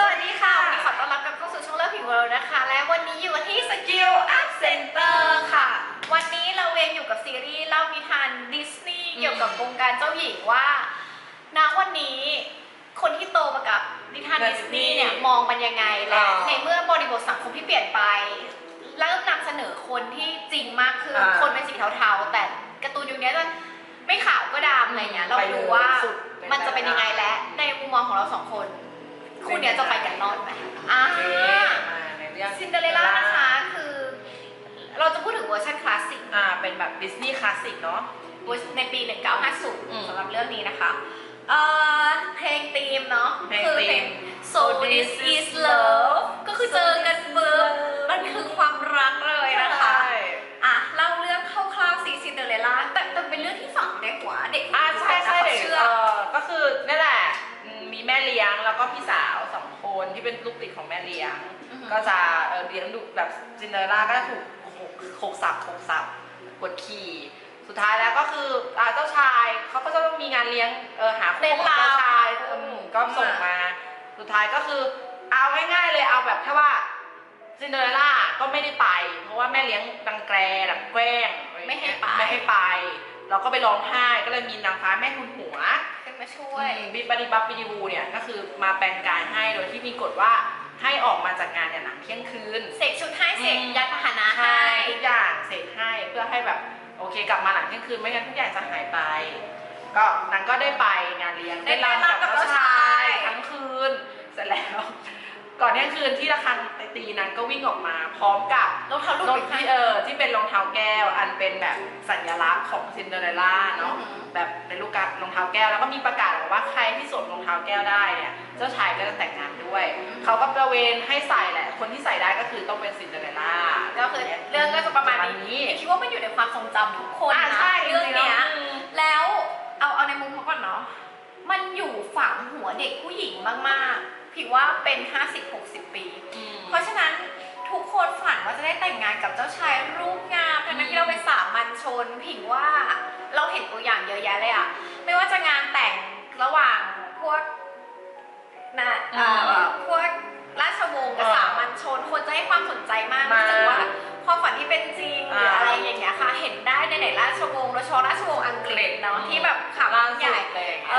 สวัสดีค่ะ วันนี้ขอต้อนรับกลับเข้าสู่ช่องเลิฟผิวเวิลด์นะคะ และวันนี้อยู่กันที่ Skill Up Center ค่ะ วันนี้เราเองอยู่กับซีรีส์เล่านิทานดิสนีย์เกี่ยวกับวงการเจ้าหญิงว่าณวันนี้คนที่โตมากับนิทานดิสนีย์เนี่ยมองมันยังไงและอ่าในเมื่อบริบทสังคมที่เปลี่ยนไป เริ่มนำเสนอคนที่จริงมากขึ้นอ่า คนเป็นสีเทาๆ แต่การ์ตูนยุคนี้จะไม่ขาวก็ดำอะไรเงี้ยเราไปดูว่าสุดมันจะเป็นยังไงและในมุมมองของเราสองคน คู่เนี้ยจะไปกันรอดไหมอ่าโอเคมาในเรื่องซินเดอเรลล่านะคะคือ เราจะพูดถึงเวอร์ชันคลาสสิกอ่าเป็นแบบดิสนีย์คลาสสิกเนาะเวอร์ชันในปีอืม1950สำหรับเรื่องนี้นะคะเอ่อเพลงธีมเนาะเพลงคือธีม So This Is Love ก็คือเจอกัน ก็จะเอ่อเลี้ยงดูแบบซินเดอเรลล่าก็จะถูกโขกสับโขกสับกดขี่สุดท้ายแล้วก็คืออ่าเจ้าชายเขาก็จะต้องมีงานเลี้ยงเออหาคู่ของเจ้าชายอืมก็ส่งมา สุดท้ายก็คือเอาง่าย ๆ เลยเอาแบบแค่ว่าซินเดอเรลล่าก็ไม่ได้ไป เพราะว่าแม่เลี้ยงดังแกรดังแกล้งอะรอย่างเงี้ยไม่ให้ไปไม่ให้ไปเราก็ไปร้องไห้ก็เลยมีนางฟ้าแม่ทุนหัวขึ้นมาช่วยบิบาริบับบิดิบูเนี่ยก็คือมาแปลงกายให้โดยที่มีกฎว่า ให้ออกมาจากงานเนี่ยหลังเที่ยงคืน เสกชุดให้เสกอืมยานพาหนะใช่ให้ทุกอย่างเสร็จให้เพื่อให้แบบโอเคกลับมาหลังเที่ยงคืนไม่งั้นทุกอย่างจะหายไป ก็นางก็ได้ไปงานเลี้ยงได้รำรำกับเจ้าชายทั้งคืนเสร็จแล้ว ก่อนเที่ยงคืนที่ระฆัง ตีนั้นก็วิ่งออกมา พร้อมกับรองเท้าลูกรองที่เออที่เป็นรองเท้าแก้ว อันเป็นแบบสัญลักษณ์ของซินเดอเรลล่าเนาะอือหือแบบในลูกการรองเท้าแก้วแล้วก็มีประกาศบอกว่าใครที่สวมรองเท้าแก้วได้เนี่ยเจ้าชายก็จะแต่งงานด้วยเขาก็ประเวนให้ใส่แหละ คนที่ใส่ได้ก็คือต้องเป็นซินเดอเรลล่าก็คือเรื่องก็จะประมาณนี้นี้คิดว่ามันอยู่ในความทรงจำทุกคนอ่านะใช่เรื่องเนี้ยจริงๆแล้วแล้วเอาเอาในมุมเขาก่อนเนาะมันอยู่ฝังหัวเด็กผู้หญิงมากๆผิดว่าเป็น 50-60 นผิงว่าเราเห็นตัวอย่างเยอะแยะเลยอะไม่ว่าจะงานแต่งระหว่างพวกนะเอ่อพวกราชวงศ์กับเออสามัญชนคนจะให้ความสนใจมากมากรู้สึกว่าความฝันที่เป็นจริงหรืออ่าอะไรอย่างเงี้ยค่ะเห็นได้ในไหนๆราชวงศ์โดยเฉพาะราชวงศ์อังกฤษเนาะที่แบบข่าวล่าใหสุญ่ดเลยเอ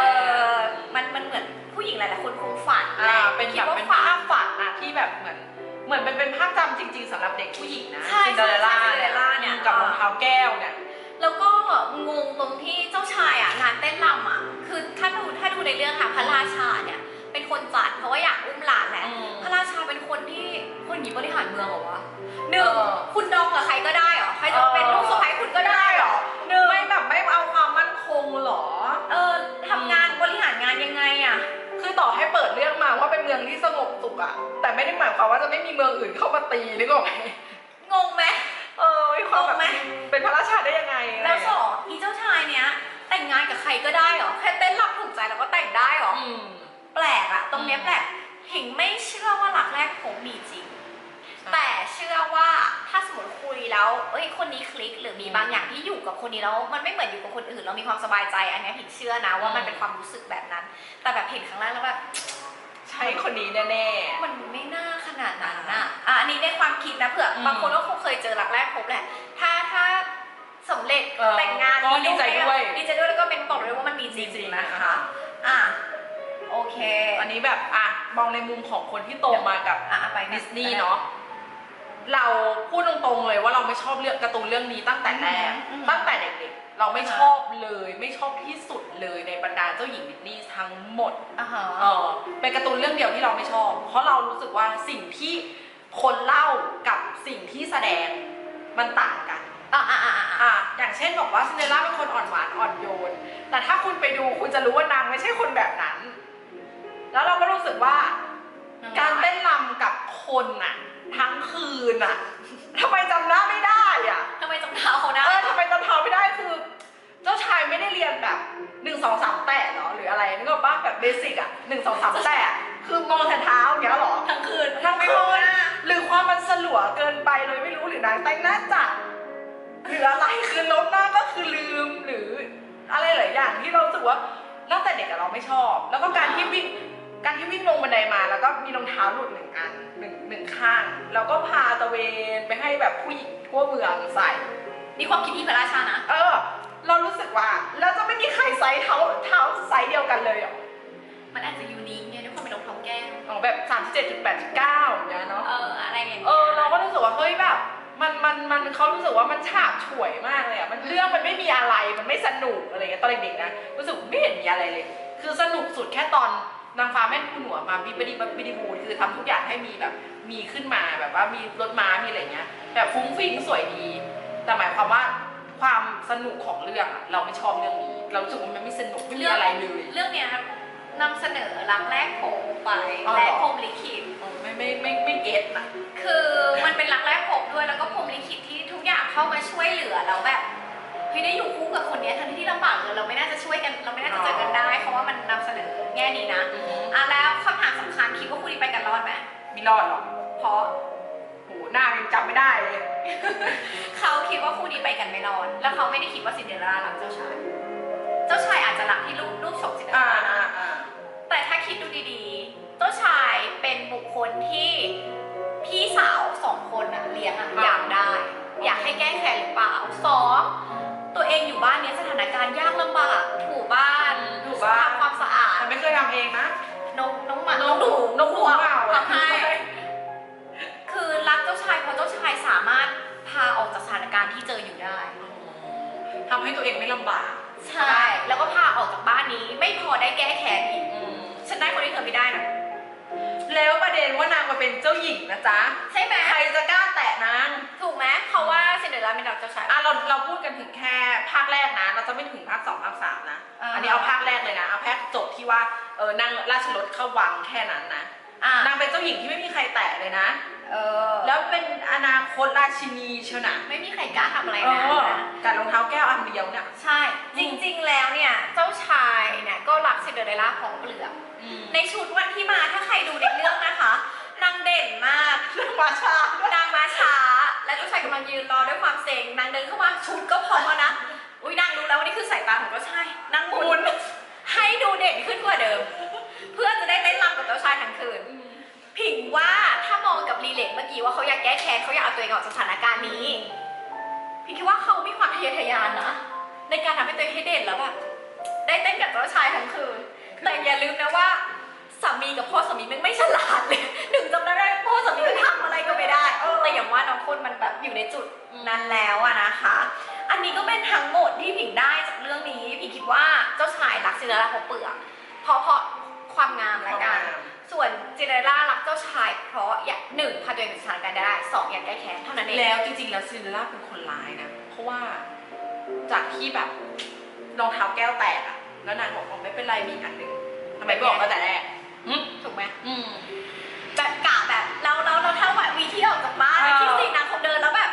อมันมันเหมือนผู้หญิงหลายๆคนคงฝันแหอ่าละเป็นคิแบดบว่าเป็นฝันภาพฝันอะที่แบบเหมือนเหมือนเป็นเป็นภาพจำจริง ๆสำหรับเด็กผู้หญิงนะใช่ซินเดอเรลล่าใช่ Cinderella เนี่ยกับรองเท้าแก้วเนี่ย แล้วก็งงตรงที่เจ้าชายอะงานเต้นรำอะ คือถ้าดูถ้าดูในเรื่องค่ะพระราชาเนี่ยเป็นคนจัดเพราะว่าอยากอุ้มหลานแหละอืม พระราชาเป็นคนที่คนหญิงบริหารเมืองเหรอวะหนึ่งเออ คุณดองกับใครก็ได้เหรอใครจะมาเป็นเออลูกสะใภ้คุณก็ได้เหรอหนึ่งไม่แบบไม่เอาความมั่นคงเหรอ เออทำงานบริหารงานยังไงอะ คือต่อให้เปิดเรื่องมาว่าเป็นเมืองที่สงบสุขอะแต่ไม่ได้หมายความว่าจะไม่มีเมืองอื่นเข้ามาตีนึกออกไหมงงไหม เออมีความแบบงงไหม เป็นพระราชาได้ยังไง รงเนี้ยแปลกเห็นไม่เชื่อว่ารักแรกผมมีจริง แต่เชื่อว่าถ้าสมมติคุยแล้วเอ้ยคนนี้คลิกหรือมีบางอย่างที่อยู่กับคนนี้แล้วมันไม่เหมือนอยู่กับคนอื่นเรามีความสบายใจ อันเนี้ยผิดเชื่อนะว่ามันเป็นความรู้สึกแบบนั้น แต่แบบเห็นครั้งแรกแล้วแบบ ใช่คนนี้แน่มันไม่น่าขนาดนั้นอะอะอันนี้ในความคิดนะเผื่ออืม บางคนก็คงเคยเจอรักแรกพบแหละ ถ้าถ้าสำเร็จเออแต่งงานก็ดีใจด้วย ดีใจด้วยแล้วก็เป็นบอกเลยว่ามันมีจจริริงงๆๆนะคะนะคะ อะโอ เคๆอันนี้แบบอะมองในมุมของคนที่โตมากับอะไปดิสนีย์เนาะเราพูดตรงๆเลยว่าเราไม่ชอบเรื่องการ์ตูนเรื่องนี้ตั้งแต่แรกอืม ตั้งแต่เด็กๆเราไม่ชอบเลยไม่ชอบที่สุดเลยในบรรดาเจ้าหญิงดิสนีย์ทั้งหมด อ่าฮะ เออเป็นการ์ตูนเรื่องเดียวที่เราไม่ชอบ เพราะเรารู้สึกว่าสิ่งที่คนเล่ากับสิ่งที่แสดงมันต่างกัน อ่าอ่าอ่าอ่าอะอย่างเช่นบอกว่าซินเดอเรลล่าเป็นคนอ่อนหวานอ่อนโยน แต่ถ้าคุณไปดูคุณจะรู้ว่านางไม่ใช่คนแบบนั้น แล้วเราก็รู้สึกว่า การเต้นรำกับคนน่ะทั้งคืนน่ะทำไมจำหน้าไม่ได้อะทำไมจำเท้าเขาได้ เออทำไมจำเท้าไม่ได้คือ เจ้าชายไม่ได้เรียนแบบหนึ่งสองสามแตะเหรอหรืออะไรนึกออกปะแบบเบสิกอะหนึ่งสองสามแตะคือมองแต่เท้าอย่างเงี้ยเหรอ ทั้งคืนทั้งไม่คืมองนหน้าหรือความมันสลัวเกินไปเลยไม่รู้หรือนางแต่งหน้าจัดหรืออะไรคือล้มหน้าก็คือลืมหรืออะไรหลายอย่างที่เรารู้สึกว่าตั้งแต่เด็กอะเราไม่ชอบ แล้วก็การที่วิ่ง การที่วิ่งลงบันไดมาแล้วก็มีรองเท้าหลุดหนึ่งอันหนึ่งหนึ่งข้างแล้วก็พาตะเวนไปให้แบบผู้หญิงทั่วเมืองใส่ นี่ความคิดที่พระราชานะ เออ เรารู้สึกว่าเราจะไม่มีใครไซส์เท้าเท้าไซส์เดียวกันเลยเหรอมันอาจจะยูนิคเนี่ยด้วยความเป็นรองเท้าแก้วอ๋อแบบสามสิบเจ็ดจุดแปดจุดเก้าอย่างเงี้ยเนาะเอออะไรอย่างเงี้ยเออเราก็รู้สึกว่าเฮ้ยแบบมันมันมันเขารู้สึกว่ามันฉาบฉวยมากเลยอะมันเรื่องมันไม่มีอะไรมันไม่สนุกอะไรเงี้ยตอนเด็กๆนะรู้สึกไม่เห็นมีอะไรเลย คือสนุกสุดแค่ตอน นางฟ้าแม่คุณหนูมาบิบดีบิดีบูดคือทำทุกอย่างให้มีแบบมีขึ้นมาแบบว่ามีรถม้ามีอะไรเงี้ยแบบฟุ้งฟิ้งสวยดี แต่หมายความว่าความสนุกของเรื่องอะเราไม่ชอบเรื่องนี้ เรารู้สึกว่ามันไม่สนุกไม่มีอะไรเลยเรื่องเนี้ยนำเสนอรักแรกผมไปอ๋อเหรอและพรหมลิขิตเออไม่ไม่ไม่ไม่เก็ตนะคือมันเป็นรักแรกพบด้วยแล้วก็พรหมลิขิตที่ทุกอย่างเข้ามาช่วยเหลือแล้วแบบเฮ้ยได้อยู่คู่กับคนเนี้ยทั้งที่ลำบากเลยเราไม่น่าจะช่วยกันเราไม่น่าจะเจอกันได้เพราะ ไหมไม่รอดหรอก เพราะโหหน้ายังจำไม่ได้เลย เขาคิดว่าคู่นี้ไปกันไม่รอด แล้วเขาไม่ได้คิดว่าซินเดอเรลล่ารักเจ้าชาย เจ้าชายอาจจะรักที่รูปรูปฉกซินเดอเรอ่าลล่า อ่านะอ่าแต่ถ้าคิดดูดีๆ เจ้าชายเป็นบุคคลที่พี่สาวสองคนน่ะเลี้ยงอะอยากได้ อยากให้แก้แค้นหรือเปล่าสองตัวเองอยู่บ้านเนี้ยสถานการณ์ยากลำบากถูบ้านถูกบ้าน ทำความสะอาดแต่ไม่เคยทำเองนะน้องน้องหมาน้องหนูน้องหนูเปล่า ญิงนะจ๊ะ ใช่ไหมใครจะกล้าแตะนางถูกไหมเพราะว่าซินเดอเรลล่าเป็นรักเจ้าชาย อะเราเราพูดกันถึงแค่ภาคแรกนะ เราจะไม่ถึงภาคสองภาคสามนะอ่าอันนี้เอาภาคแรกเลยนะ เอาแค่จบที่ว่าเออนั่งราชรถเข้าวังแค่นั้นนะ อะนางเป็นเจ้าหญิงที่ไม่มีใครแตะเลยนะ เออแล้วเป็นอนาคตราชินีเชียวนะไม่มีใครกล้าทำอะไรเอนะอการรองเท้าแก้วอันเดียวเนี่ย ใช่ จริงๆแล้วเนี่ย เจ้าชายเนี่ยก็รักซินเดอเรลล่าของเปลือก ในชุดวันที่มาถ้าใครดูในเรื่องนะคะ นางเด่นมากเรื่องมาชานางมาช้า และเจ้าชายกำลังยืนรอด้วยความเซ็งนางเดินเข้ามาชุดก็พอแล้วนะอุ้ยนางรู้แล้วว่านี่คือสายตาของเจ้าชายนางหมุนให้ดูเด่นขึ้นกว่าเดิม เพื่อจะได้เต้นรำกับเจ้าชายทั้งคืนผิงว่าถ้ามองกับรีเลทเมื่อกี้ว่าเขาอยากแก้แค้นเขาอยากเอาตัวเองออกจากสถานการณ์นี้พี่คิดว่าเขามีความทะเยอทะยานนะ ในการทำให้ตัวเองให้เด่นแล้วแบบได้เต้นกับเจ้าชายทั้งคืนแต่อย่าลืมนะว่า สามีกับพ่อสามีมันไม่ฉลาดเลยหนึ่งจำได้ว่าพ่อสามีก็ทำอะไรก็ไม่ได้แต่อย่างว่าน้องคนมันแบบอยู่ในจุดนั้นแล้วอะนะคะ อันนี้ก็เป็นทั้งหมดที่ผิงได้จากเรื่องนี้ผิงคิดว่าเจ้าชายรักซินเดอเรลล่าเพราะเปลือกเพราะเพราะความงามและกัน ส่วนซินเดอเรลล่ารักเจ้าชายเพราะอยากหนึ่งพาตัวเองเป็นสถานการณ์ได้สองอยากแก้แค้นเท่านั้นเองแล้วจริงๆแล้วซินเดอเรลล่าเป็นคนร้ายนะเพราะว่าจากที่แบบรองเท้าแก้วแตกอะแล้วนางบอกว่าไม่เป็นไรมีอีกอันหนึ่งทำไมไม่บอกมาแต่แรกอืมถูก ไหมอืมแบบกะแบบเราเราเราถ้าวันวีที่ออกจากบ้านเออที่สี่นางคงเดินแล้วแบบ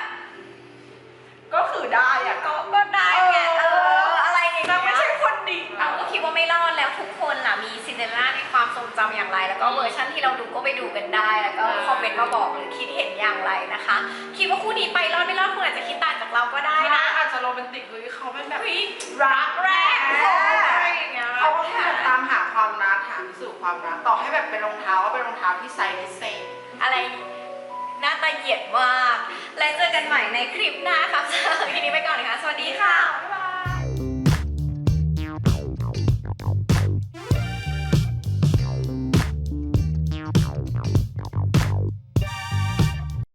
ก็คือได้อะก็ก็ได้ไงเอเออออะไรอย่างเงี้ยนางไม่ใช่คนดีเราก็คิดว่าไม่รอดแล้วทุกคนล่ะมีซินเดอเรลล่าในความทรงจำอย่างไร แล้วก็เวอร์ชันที่เราดูก็ไปดูกันได้ แล้วก็คอมเมนต์มาบอกหรือคิดเห็นอย่างไรนะคะ คิดว่าคู่นี้ไปรอดไม่รอดคุณอาจจะคิดต่างจากเราก็ได้ได้นะนะอาจจะโรแมนติกเฮ้ยเขาเป็นแบบเฮ้ยรักแรกอะไรอย่างเงี้ยเขาก็แค่แบบตามหาความรัก ถาพิสูจน์ความรักต่อให้แบบเป็นรองเท้าก็เป็นรองเท้าที่ไซส์พิเศษอะไรหน้าตาเหยียดมาก และเจอกันใหม่ในคลิปหน้าค่ะสำหรับคลิปนี้ไปก่อนนะคะ สวัสดีค่ะ